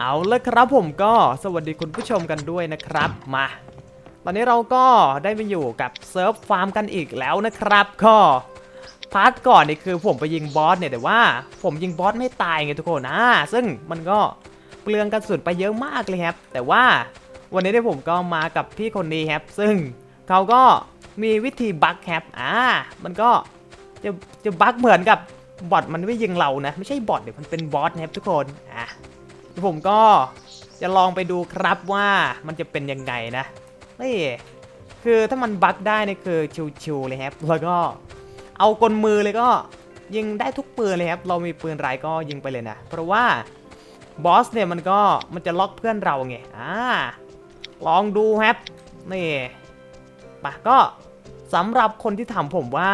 เอาละครับผมก็สวัสดีคุณผู้ชมกันด้วยนะครับมา ตอนนี้เราก็ได้มาอยู่กับเซิร์ฟฟาร์มกันอีกแล้วนะครับก็พาร์ทก่อนนี่คือผมไปยิงบอสเนี่ยแต่ว่า ผมยิงบอสไม่ตายไงทุกคนนะซึ่งมันก็เปลืองกระสุนไปเยอะมากเลยครับ แต่ว่าวันนี้ที่ผมก็มากับพี่คนนี้ครับ ซึ่งเขาก็มีวิธีบักครับอ่ามันก็จะจะบักเหมือนกับบอทมันไม่ยิงเรานะ ไม่ใช่บอทเดี๋ยวมันเป็นบอสนะครับทุกคนอะ ผมก็จะลองไปดูครับว่ามันจะเป็นยังไงนะนี่คือถ้ามันบั๊กได้นี่คือชิวๆเลยครับ แล้วก็เอากลมือเลยก็ยิงได้ทุกปืนเลยครับ เรามีปืนไรก็ยิงไปเลยนะ เพราะว่าบอสเนี่ยมันก็มันจะล็อกเพื่อนเราไง อ่า ลองดูครับ นี่ปะก็สำหรับคนที่ถามผมว่า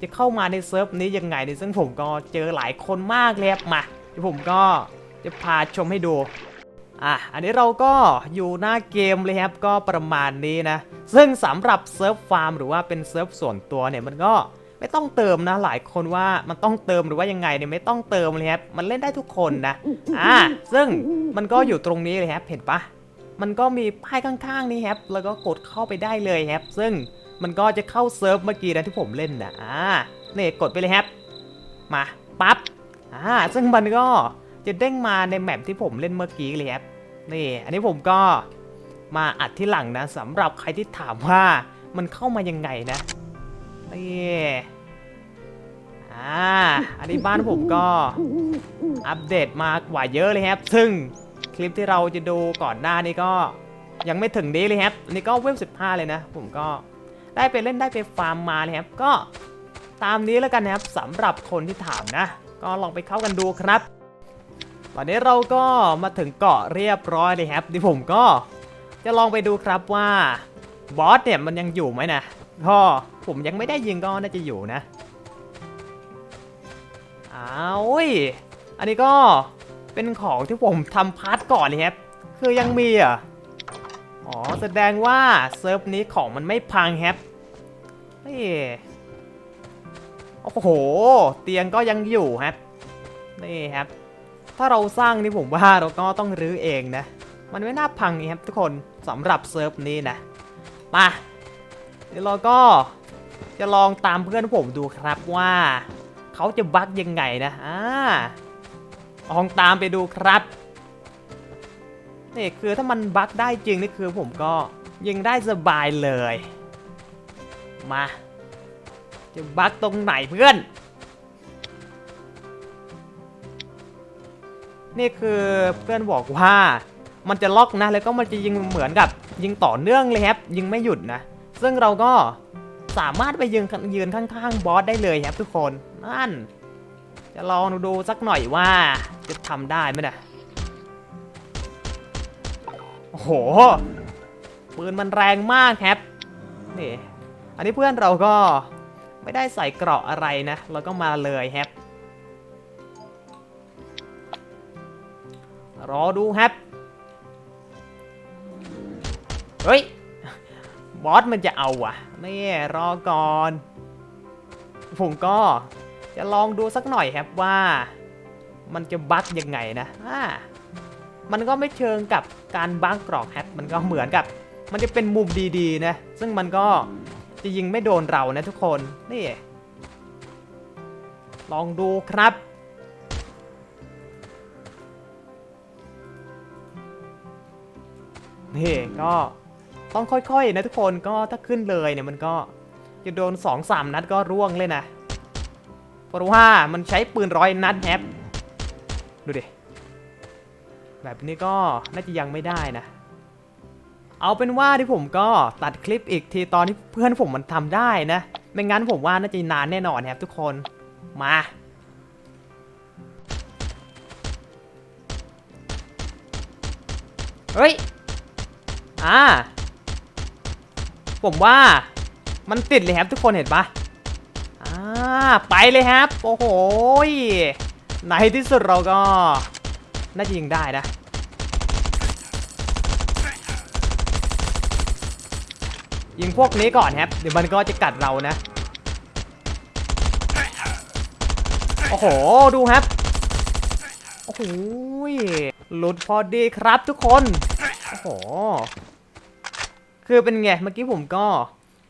จะเข้ามาในเซิร์ฟนี้ยังไงเนี่ยซึ่งผมก็เจอหลายคนมากเลยครับมาเดี๋ยวผมก็ จะพาชมให้ดู อะ อันนี้เราก็อยู่หน้าเกมเลยครับ ก็ประมาณนี้นะ ซึ่งสำหรับเซิร์ฟฟาร์มหรือว่าเป็นเซิร์ฟส่วนตัวเนี่ยมันก็ไม่ต้องเติมนะหลายคนว่ามันต้องเติมหรือว่ายังไงเนี่ยไม่ต้องเติมเลยครับ มันเล่นได้ทุกคนนะ อ่า ซึ่งมันก็อยู่ตรงนี้เลยครับ เห็นปะมันก็มีป้ายข้างๆนี้ครับ แล้วก็กดเข้าไปได้เลยครับ ซึ่งมันก็จะเข้าเซิร์ฟเมื่อกี้นะที่ผมเล่นนะอ่านี่กดไปเลยครับ มา ปั๊บ อ่า ซึ่งมันก็ จะเด้งมาในแมปที่ผมเล่นเมื่อกี้เลยครับนี่อันนี้ผมก็มาอัดที่หลังนะสำหรับใครที่ถามว่ามันเข้ามายังไงนะนี่อ่าอันนี้บ้านผมก็อัปเดตมากว่าเยอะเลยครับ ซึ่งคลิปที่เราจะดูก่อนหน้านี้ก็ยังไม่ถึงนี้เลยครับอันนี้ก็เว็บ15 เลยนะ ผมก็ได้ไปเล่นได้ไปฟาร์มมาเลยครับก็ตามนี้แล้วกันนะครับสำหรับคนที่ถามนะ ก็ลองไปเข้ากันดูครับ อนนี้เราก็มาถึงเกาะเรียบร้อยเลยครับดิผมก็จะลองไปดูครับว่าบอสเนี่ยมันยังอยู่ไหมนะก็ผมยังไม่ได้ยิงก็น่าจะอยู่นะอ้าวเว้ยอันนี้ก็เป็นของที่ผมทำพาร์ทก่อนเลยครับคือยังมีอะอ๋อแสดงว่าเซิร์ฟนี้ของมันไม่พังครับเฮ้ยโอ้โห เตียงก็ยังอยู่ครับนี่ครับ ถ้าเราสร้างนี่ผมว่าเราก็ต้องรื้อเองนะ มันไม่น่าพังครับทุกคนสำหรับเซิร์ฟนี้นะ มาเดี๋ยวเราก็จะลองตามเพื่อนผมดูครับว่าเขาจะบักยังไงนะอ่าลองตามไปดูครับนี่คือถ้ามันบักได้จริงนี่คือผมก็ยิงได้สบายเลย มา จะบักตรงไหนเพื่อน นี่คือเพื่อนบอกว่ามันจะล็อกนะ แล้วก็มันจะยิงเหมือนกับยิงต่อเนื่องเลยครับ ยิงไม่หยุดนะ ซึ่งเราก็สามารถไปยืนยืนข้างๆบอสได้เลยครับทุกคนนั่น จะลองดูสักหน่อยว่าจะทำได้ไหมนะโอ้โหปืนมันแรงมากครับนี่อันนี้เพื่อนเราก็ไม่ได้ใส่เกราะอะไรนะ เราก็มาเลยครับ รอดูครับ เฮ้ย บอสมันจะเอาอะนี่รอก่อน ผมก็จะลองดูสักหน่อยครับว่า มันจะบั๊กยังไงนะอ่ามันก็ไม่เชิงกับการบั๊กกรอกแฮกมันก็เหมือนกับ มันจะเป็นมุมดีๆนะ ซึ่งมันก็จะยิงไม่โดนเรานะทุกคน นี่ ลองดูครับ นี่ก็ต้องค่อยๆนะทุกคนก็ถ้าขึ้นเลยเนี่ยมันก็จะโดน2อสามนัดก็ร่วงเลยนะ เพราะว่ามันใช้ปืนร้อยนัดแฮปดูดิ แบบนี้ก็น่าจะยังไม่ได้นะ เอาเป็นว่าที่ผมก็ตัดคลิปอีกทีตอนที่เพื่อนผมมันทำได้นะ ไม่งั้นผมว่าน่าจะนานแน่นอนครับทุกคน มาเฮ้ย อ่า ผมว่ามันติดเลยครับทุกคนเห็นปะอ่า ไปเลยครับ โอ้โหในที่สุดเราก็ น่าจะยิงได้นะ ยิงพวกนี้ก่อนครับ เดี๋ยวมันก็จะกัดเรานะ โอ้โห ดูครับ โอ้โหหลุดพอดีครับทุกคน โอ้โห คือเป็นไง เมื่อกี้ผมก็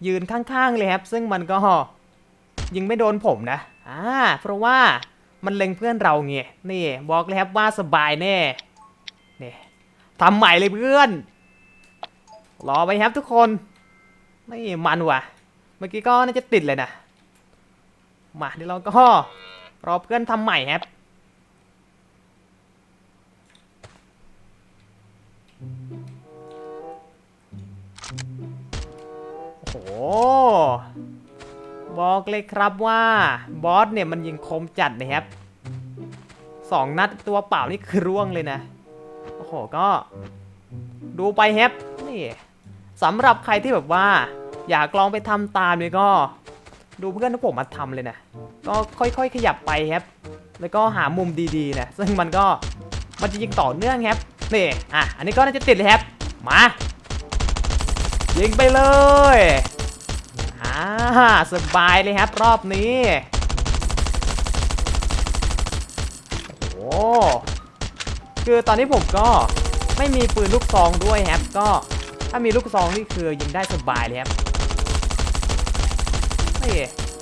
ยืนข้างๆเลยครับ ซึ่งมันก็ยิงไม่โดนผมนะ อ่า เพราะว่ามันเล็งเพื่อนเราไง นี่บอกเลยครับว่าสบายแน่นี่ทำใหม่เลยเพื่อน รอไปครับทุกคน นี่มันว่ะ เมื่อกี้ก็น่าจะติดเลยนะ มาเดี๋ยวเราก็รอเพื่อนทำใหม่ครับ บอกเลยครับว่าบอสเนี่ยมันยิงคมจัดนะครับสองนัดตัวเปล่านี่คือร่วงเลยนะ โอ้โหก็ ดูไปแฮปนี่สำหรับใครที่แบบว่า อยากลองไปทำตามเนี่ยก็ ดูเพื่อนที่ผมมาทำเลยนะ ก็ค่อยๆ ขยับไปครับ แล้วก็หามุมดีๆนะซึ่งมันก็มันจะยิงต่อเนื่องครับนี่อะอันนี้ก็น่าจะติดเลยครับมายิงไปเลย อ่าสบายเลยครับรอบนี้โอ้คือตอนนี้ผมก็ไม่มีปืนลูกซองด้วยครับก็ถ้ามีลูกซองนี่คือยิงได้สบายเลยครับนี่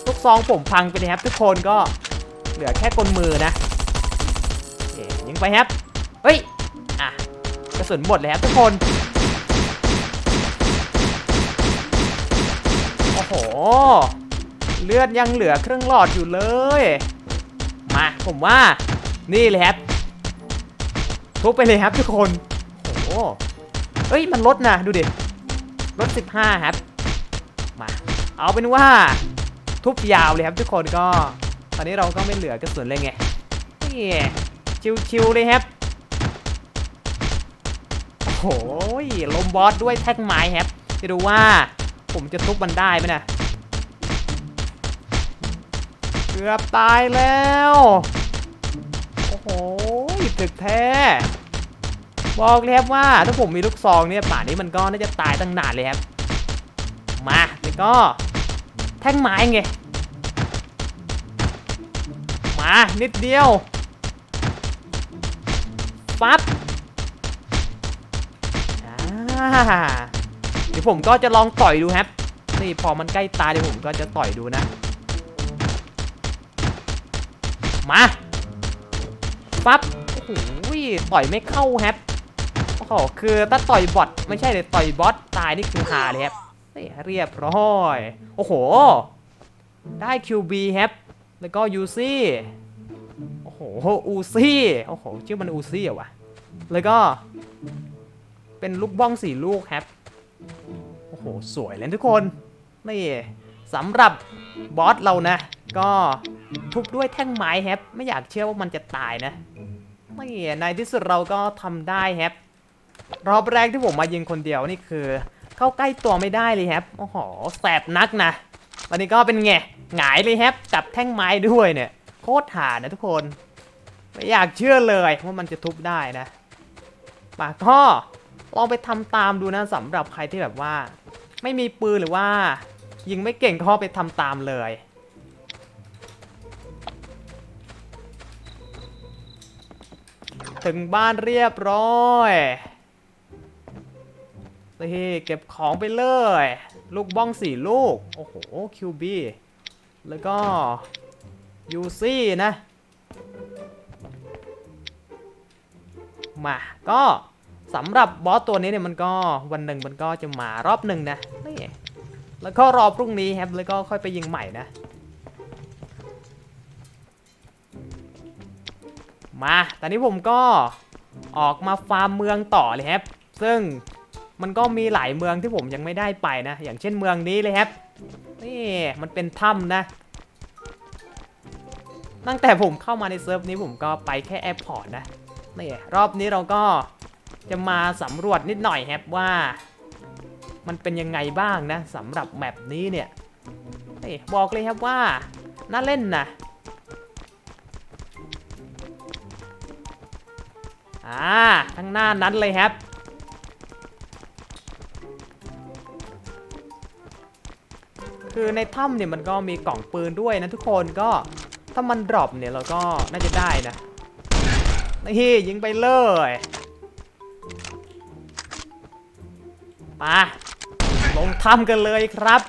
ลูกซองผมพังไปเลยครับทุกคนก็เหลือแค่กลมือนะเอ๊ะยิงไปครับเฮ้ยอะกระสุนหมดเลยครับทุกคน โอ้โห เลือดยังเหลือเครื่องหลอดอยู่เลย มาผมว่านี่เลยครับทุบไปเลยครับทุกคนโอ้โหเอ้ยมันลดนะดูดิลด 15 ครับ มา เอาเป็นว่า ทุบยาวเลยครับทุกคนก็ ตอนนี้เราก็ไม่เหลือกระสุนเลยไงนี่ชิวๆเลยครับโอ้โหลมบอสด้วยแท็กไม้ครับจะดูว่า ผมจะทุบมันได้ไหมนะเกือบตายแล้ว โอ้โหถึกแท้ บอกเลยครับว่า ถ้าผมมีลูกซองเนี่ยป่านนี้มันก็น่าจะตายตั้งนานเลยครับ มาแล้วก็แท่งไม้ไง มานิดเดียวฟับอ่า ดี๋ยวผมก็จะลองต่อยดูครับนี่พอมันใกล้ตายเดี๋ยวผมก็จะต่อยดูนะ มาปั๊บโอ้โหต่อยไม่เข้าแฮปโอ้โหคือถ้าต่อยบอทไม่ใช่เลยต่อยบอสตายนี่คือหาเลยครับเรียบร้อยโอ้โห ได้ QB แฮปแล้วก็ยูซี่โอ้โหอูซี่โอ้โหชื่อมันอูซี่เหรอวะแล้วก็ เป็นลูกบ้องสี่ลูกแฮปโอ้โหสวยเลยทุกคน นี่สำหรับบอสเรานะ ก็ทุบด้วยแท่งไม้แฮปไม่อยากเชื่อว่ามันจะตายนะไม่ในที่สุดเราก็ทำได้แฮปรอบแรกที่ผมมายิงคนเดียวนี่คือ เข้าใกล้ตัวไม่ได้เลยแฮปโอ้โหแสบนักนะวันนี้ก็เป็นไงหงายเลยแฮปกับแท่งไม้ด้วยเนี่ยโคตรหานะทุกคน ไม่อยากเชื่อเลยว่ามันจะทุบได้นะมาก็ ลองไปทำตามดูนะสำหรับใครที่แบบว่า ไม่มีปืนหรือว่า ยิงไม่เก่งก็ไปทำตามเลย ถึงบ้านเรียบร้อยนี่เก็บของไปเลย ลูกบ้องสี่ลูก โอ้โหคิวบีแล้วก็ยูซี่นะ มา ก็ สำหรับบอสตัวนี้เนี่ยมันก็วันหนึ่งมันก็จะมารอบหนึ่งนะนี่แล้วก็รอพรุ่งนี้ครับแล้วก็ค่อยไปยิงใหม่นะ มาตอนนี้ผมก็ออกมาฟาร์มเมืองต่อเลยครับ ซึ่งมันก็มีหลายเมืองที่ผมยังไม่ได้ไปนะ อย่างเช่นเมืองนี้เลยครับ นี่มันเป็นถ้ำนะ ตั้งแต่ผมเข้ามาในเซิร์ฟนี้ผมก็ไปแค่แอร์พอร์ตนะ นี่รอบนี้เราก็ จะมาสำรวจนิดหน่อยครับว่า มันเป็นยังไงบ้างนะสำหรับแมปนี้เนี่ยบอกเลยครับว่าน่าเล่นนะอ่าข้งหน้านั้นเลยครับคือในถ้ำเนี่ยมันก็มีกล่องปืนด้วยนะทุกคนก็ถ้ามันดรอปเนี่ยเราก็น่าจะได้นะนี่ยิงไปเลย มาลงถ้ำกันเลยครับ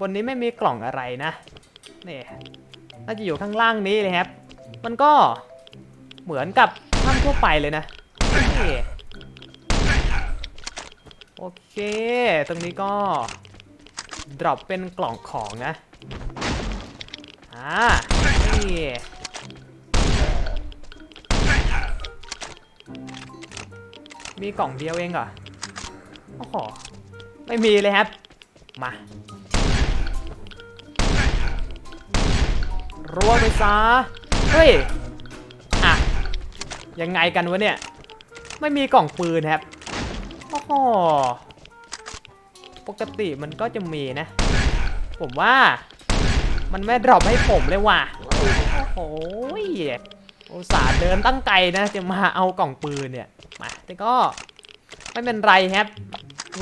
บนนี้ไม่มีกล่องอะไรนะ นี่ น่าจะอยู่ข้างล่างนี้เลยครับ มันก็เหมือนกับถ้ำทั่วไปเลยนะนี่โอเค ตรงนี้ก็ ดรอปเป็นกล่องของนะ อ่า นี่ มีกล่องเดียวเองเหรอ โอ้โห ไม่มีเลยครับ มารัวไปซะ เฮ้ย อะ ยังไงกันวะเนี่ย ไม่มีกล่องปืนครับ โอ้โห ปกติมันก็จะมีนะ ผมว่า มันไม่ดรอปให้ผมเลยว่ะ โอ้โหอุตส่าห์เดินตั้งไกลนะ จะมาเอากล่องปืนเนี่ย แต่ก็ไม่เป็นไรครับ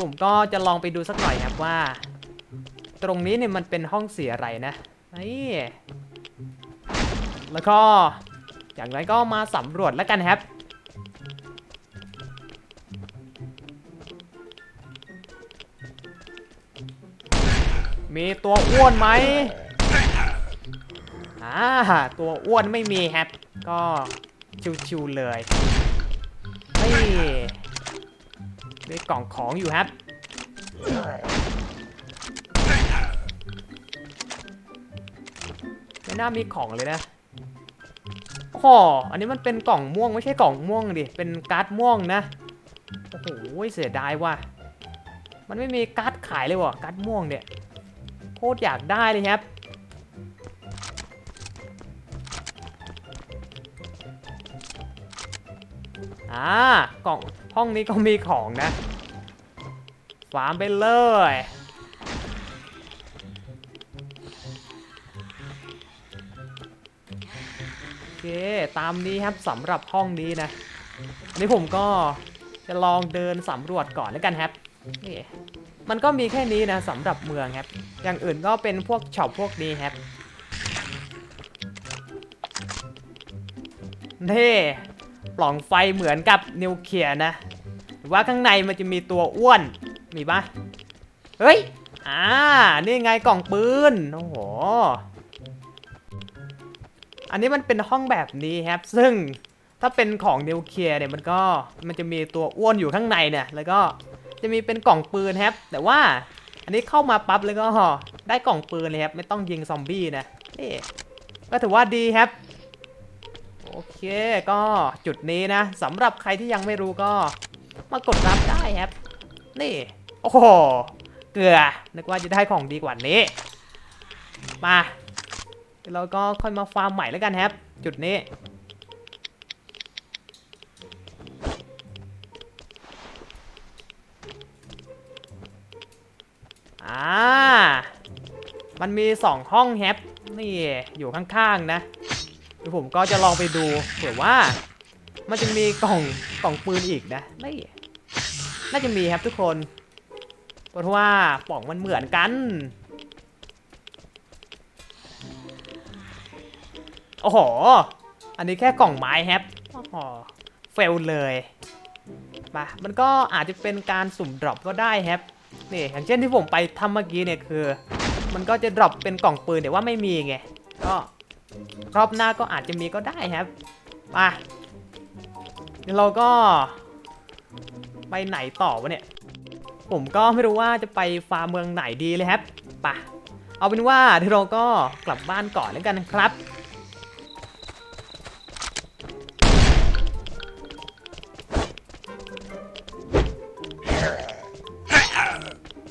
ผมก็จะลองไปดูสักหน่อยครับว่า ตรงนี้เนี่ยมันเป็นห้องเสียอะไรนะนี่แล้วก็อย่างไรก็มาสำรวจแล้วกันครับมีตัวอ้วนไหมอ่าตัวอ้วนไม่มีครับ ก็ชิวๆเลย มีกล่องของอยู่ครับ ไม่น่ามีของเลยนะโอ้โหอันนี้มันเป็นกล่องม่วงไม่ใช่กล่องม่วงดิ เป็นการ์ดม่วงนะ โอ้โห เสียดายว่ะ มันไม่มีการ์ดขายเลยว่ะ การ์ดม่วงเนี่ย โคตรอยากได้เลยครับ อ่ากล่องห้องนี้ก็มีของนะฟาร์มไปเลยโอเคตามนี้ครับสำหรับห้องนี้นะอันนี้ผมก็จะลองเดินสำรวจก่อนแล้วกันครับนี่มันก็มีแค่นี้นะสำหรับเมืองครับ อย่างอื่นก็เป็นพวกช็อปพวกนี้ครับนี่ ปล่องไฟเหมือนกับนิวเคลียร์นะหรือว่าข้างในมันจะมีตัวอ้วนมีปะเฮ้ยอ่านี่ไงกล่องปืนโอ้โหอันนี้มันเป็นห้องแบบนี้ครับ ซึ่งถ้าเป็นของนิวเคลียร์เนี่ยมันก็มันจะมีตัวอ้วนอยู่ข้างในเนี่ย แล้วก็จะมีเป็นกล่องปืนครับ แต่ว่าอันนี้เข้ามาปั๊บแล้วก็ได้กล่องปืนเลยครับ ไม่ต้องยิงซอมบี้นะนี่ก็ถือว่าดีครับ โอเค ก็จุดนี้นะสำหรับใครที่ยังไม่รู้ก็มากดรับได้ครับ นี่ โอ้โห เกลือ นึกว่าจะได้ของดีกว่านี้ มาเดี๋ยวเราก็ค่อยมาฟาร์มใหม่แล้วกันครับ จุดนี้ อ่า มันมีสองห้องแฮปนี่อยู่ข้างๆนะ เดี๋ยวผมก็จะลองไปดูเผื่อว่า มันจะมีกล่องกล่องปืนอีกนะนี่น่าจะมีครับทุกคน เพราะว่าปล่องมันเหมือนกัน โอ้โห อันนี้แค่กล่องไม้แฮปโอ้โหเฟลเลยมามันก็อาจจะเป็นการสุ่มดรอปก็ได้แฮปนี่อย่างเช่นที่ผมไปทำเมื่อกี้เนี่ยคือ มันก็จะดรอปเป็นกล่องปืนแต่ว่าไม่มีไงก็ รอบหน้าก็อาจจะมีก็ได้ครับมาเราก็ไปไหนต่อวะเนี่ย ผมก็ไม่รู้ว่าจะไปฟาร์มเมืองไหนดีเลยครับปะเอาเป็นว่าเดี๋ยวเราก็กลับบ้านก่อนแล้วกันครับ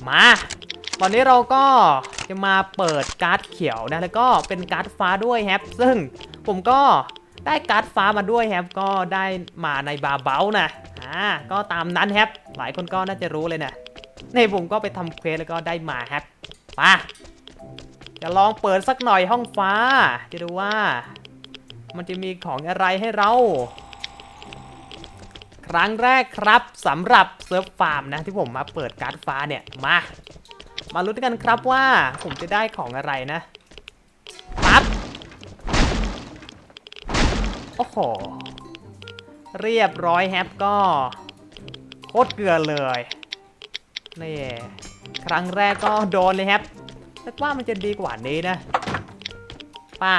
มา ตอนนี้เราก็จะมาเปิดการ์ดเขียวนะ แล้วก็เป็นการ์ดฟ้าด้วยแฮปซึ่งผมก็ได้การ์ดฟ้ามาด้วยแฮปก็ได้มาในบาเบลนะ อ่า ก็ตามนั้นแฮปหลายคนก็น่าจะรู้เลยนะนี่ผมก็ไปทำเควสแล้วก็ได้มาแฮปมาจะลองเปิดสักหน่อยห้องฟ้า จะดูว่า มันจะมีของอะไรให้เรา ครั้งแรกครับสำหรับเซิร์ฟฟาร์มนะที่ผมมาเปิดการ์ดฟ้าเนี่ย มา มาลุ้นกันครับว่าผมจะได้ของอะไรนะปั๊บโอ้โห เรียบร้อยแฮปก็โคตรเกลือเลยนี่ครั้งแรกก็โดนเลยแฮปแต่ว่ามันจะดีกว่านี้นะป่ะ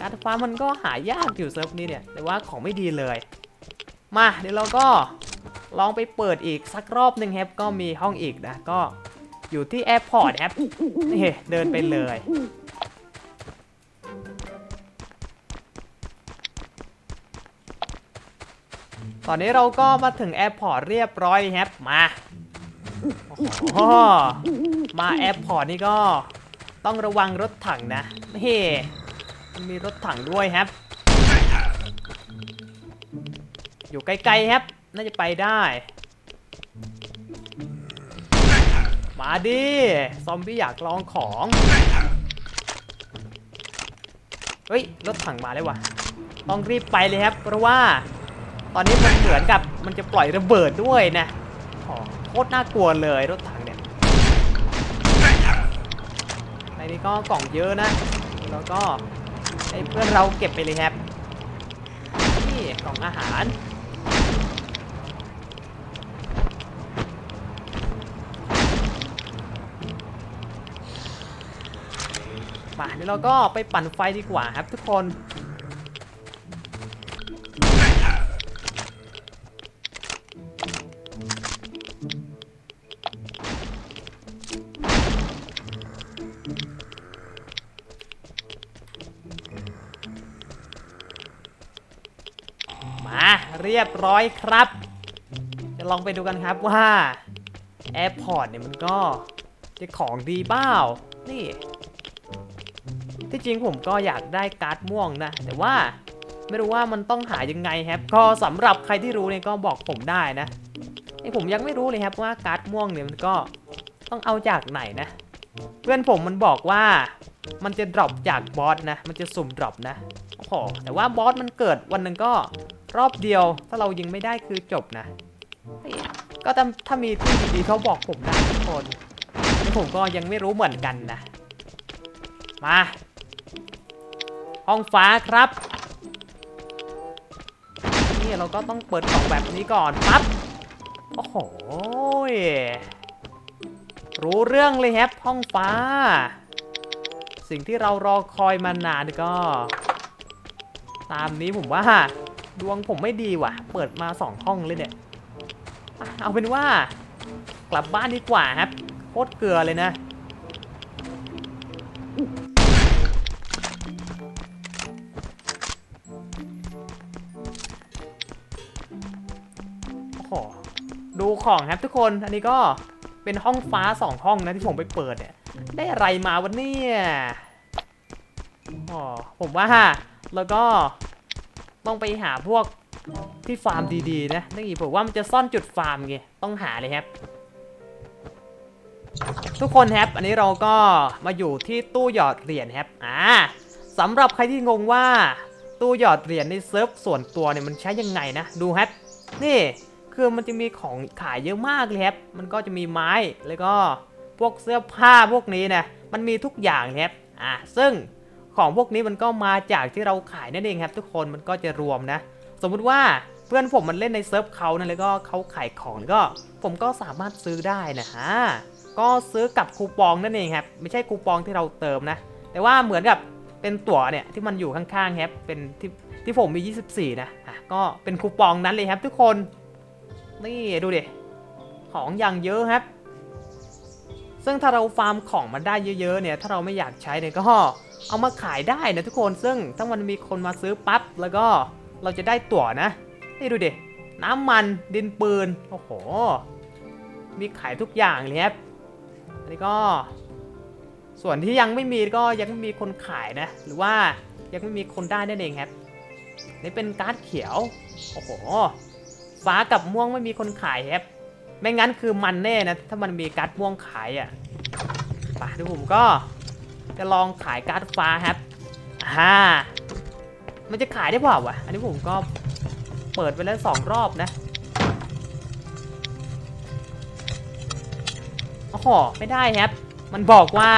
การฟ้ามันก็หายากอยู่เซิร์ฟนี้เนี่ย แต่ว่าของไม่ดีเลย มาเดี๋ยวเราก็ลองไปเปิดอีกสักรอบหนึ่งแฮปก็มีห้องอีกนะ ก็ อยู่ที่แอร์พอร์ตแฮปนี่เดินไปเลยตอนนี้เราก็มาถึงแอร์พอร์ตเรียบร้อยแฮปมาโอ้โหมาแอร์พอร์ตนี่ก็ต้องระวังรถถังนะนี่มันมีรถถังด้วยแฮปอยู่ไกลๆแฮปน่าจะไปได้ มาดิ ซอมบี้อยากลองของ เฮ้ย รถถังมาแล้ววะต้องรีบไปเลยครับ เพราะว่า ตอนนี้มันเหมือนกับมันจะปล่อยระเบิดด้วยนะโอ้โคตรน่ากลัวเลยรถถังเนี่ย ในนี้ก็กล่องเยอะนะ แล้วก็ให้เพื่อนเราเก็บไปเลยครับ นี่กล่องอาหาร มาเดี๋ยวเราก็ไปปั่นไฟดีกว่าครับทุกคน มาเรียบร้อยครับ จะลองไปดูกันครับว่าแอร์พอร์ตเนี่ยมันก็จะของดีเปล่านี่ ที่จริงผมก็อยากได้การ์ดม่วงนะ แต่ว่าไม่รู้ว่ามันต้องหายังไงครับ ก็สำหรับใครที่รู้เนี่ยก็บอกผมได้นะไอผมยังไม่รู้เลยครับว่าการ์ดม่วงเนี่ยมันก็ต้องเอาจากไหนนะ เพื่อนผมมันบอกว่ามันจะดรอปจากบอสนะ มันจะสุ่มดรอปนะโอ้โหแต่ว่าบอสมันเกิดวันหนึ่งก็รอบเดียว ถ้าเรายิงไม่ได้คือจบนะ ก็ถ้าถ้ามีที่ดีๆเขาบอกผมได้ทุกคนผมก็ยังไม่รู้เหมือนกันนะ มา ห้องฟ้าครับ นี่เราก็ต้องเปิดกล่องแบบนี้ก่อนปั๊บ โอ้โห รู้เรื่องเลยแฮปห้องฟ้า สิ่งที่เรารอคอยมานานก็ ตามนี้ผมว่า ดวงผมไม่ดีว่ะ เปิดมาสองห้องเลยเนี่ย เอาเป็นว่ากลับบ้านดีกว่าครับ โคตรเกลือเลยนะ ของครับทุกคน อันนี้ก็เป็นห้องฟ้าสองห้องนะที่ผมไปเปิดเนี่ย ได้อะไรมาวันนี้อ๋อผมว่าแล้วก็ต้องไปหาพวกที่ฟาร์มดีๆนะนี่ผมว่ามันจะซ่อนจุดฟาร์มไงต้องหาเลยครับ ทุกคนครับ อันนี้เราก็มาอยู่ที่ตู้หยอดเหรียญครับอ่าสำหรับใครที่งงว่าตู้หยอดเหรียญในเซิร์ฟส่วนตัวเนี่ยมันใช้ยังไงนะ ดูครับนี่ คือมันจะมีของขายเยอะมากเลยครับ มันก็จะมีไม้แล้วก็พวกเสื้อผ้าพวกนี้นะมันมีทุกอย่างครับอ่าซึ่งของพวกนี้มันก็มาจากที่เราขายนั่นเองครับ ทุกคนมันก็จะรวมนะ สมมุติว่าเพื่อนผมมันเล่นในเซิร์ฟเขานะแล้วก็เขาขายของแล้วก็ผมก็สามารถซื้อได้นะฮะก็ซื้อกับคูปองนั่นเองครับไม่ใช่คูปองที่เราเติมนะ แต่ว่าเหมือนกับเป็นตั๋วเนี่ยที่มันอยู่ข้างๆครับเป็นที่ที่ผมมี 24 นะอะก็เป็นคูปองนั้นเลยครับทุกคน นี่ดูดิ ของอย่างเยอะครับ ซึ่งถ้าเราฟาร์มของมาได้เยอะๆเนี่ย ถ้าเราไม่อยากใช้เนี่ยก็เอามาขายได้นะทุกคน ซึ่งถ้ามันมีคนมาซื้อปั๊บแล้วก็เราจะได้ตั๋วนะ นี่ดูดิ น้ำมันดินปืน โอ้โห มีขายทุกอย่างเลยครับ อันนี้ก็ ส่วนที่ยังไม่มีก็ยังไม่มีคนขายนะ หรือว่ายังไม่มีคนได้นั่นเองครับ นี่เป็นการ์ดเขียว โอ้โห ฟ้ากับม่วงไม่มีคนขายครับ ไม่งั้นคือมันแน่นะ ถ้ามันมีการ์ดม่วงขายอะป่ะเดี๋ยวผมก็จะลองขายการ์ดฟ้าครับอ่ามันจะขายได้เปล่าวะ อันนี้ผมก็เปิดไปแล้วสองรอบนะโอ้โหไม่ได้ครับ มันบอกว่า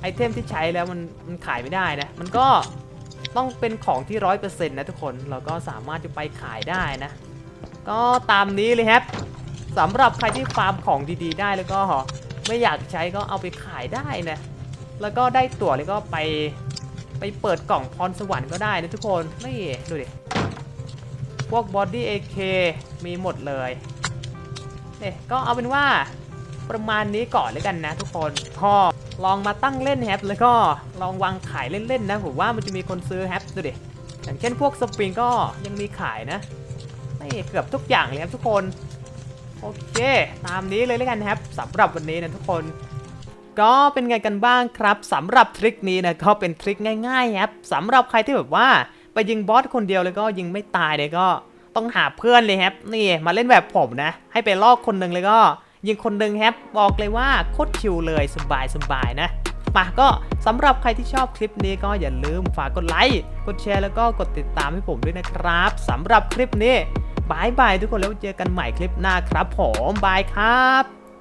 ไอเทมที่ใช้แล้วมันมันขายไม่ได้นะ มันก็ต้องเป็นของที่ร้อยเปอร์เซ็นต์นะทุกคน เราก็สามารถจะไปขายได้นะ ก็ตามนี้เลยครับสำหรับใครที่ฟาร์มของดีๆ ได้แล้วก็ไม่อยากใช้ก็เอาไปขายได้นะ แล้วก็ได้ตั๋วแล้วก็ไปไปเปิดกล่องพรสวรรค์ก็ได้นะทุกคน นี่ดูดิ พวกบอดี้ AK มีหมดเลยเนี่ยก็เอาเป็นว่าประมาณนี้ก่อนเลยกันนะทุกคนพอลองมาตั้งเล่นแฮปแล้วก็ลองวางขายเล่นๆนะผมว่ามันจะมีคนซื้อแฮปดูดิ อย่างเช่นพวกสปริงก็ยังมีขายนะ เกือบทุกอย่างเลยครับทุกคน โอเค ตามนี้เลยแล้วกันนะครับสำหรับวันนี้นะทุกคนก็เป็นไงกันบ้างครับสำหรับทริคนี้นะก็เป็นทริคง่ายๆครับสำหรับใครที่แบบว่าไปยิงบอสคนเดียวแล้วก็ยิงไม่ตายเนี่ยก็ต้องหาเพื่อนเลยครับนี่มาเล่นแบบผมนะ ให้ไปลอกคนหนึ่งเลยก็ ยิงคนหนึ่งครับบอกเลยว่าโคตรชิลเลยสบายสบายนะมาก็สำหรับใครที่ชอบคลิปนี้ก็อย่าลืมฝากกดไลค์กดแชร์แล้วก็กดติดตามให้ผมด้วยนะครับสำหรับคลิปนี้ บายบายทุกคนแล้วเจอกันใหม่คลิปหน้าครับผมบายครับ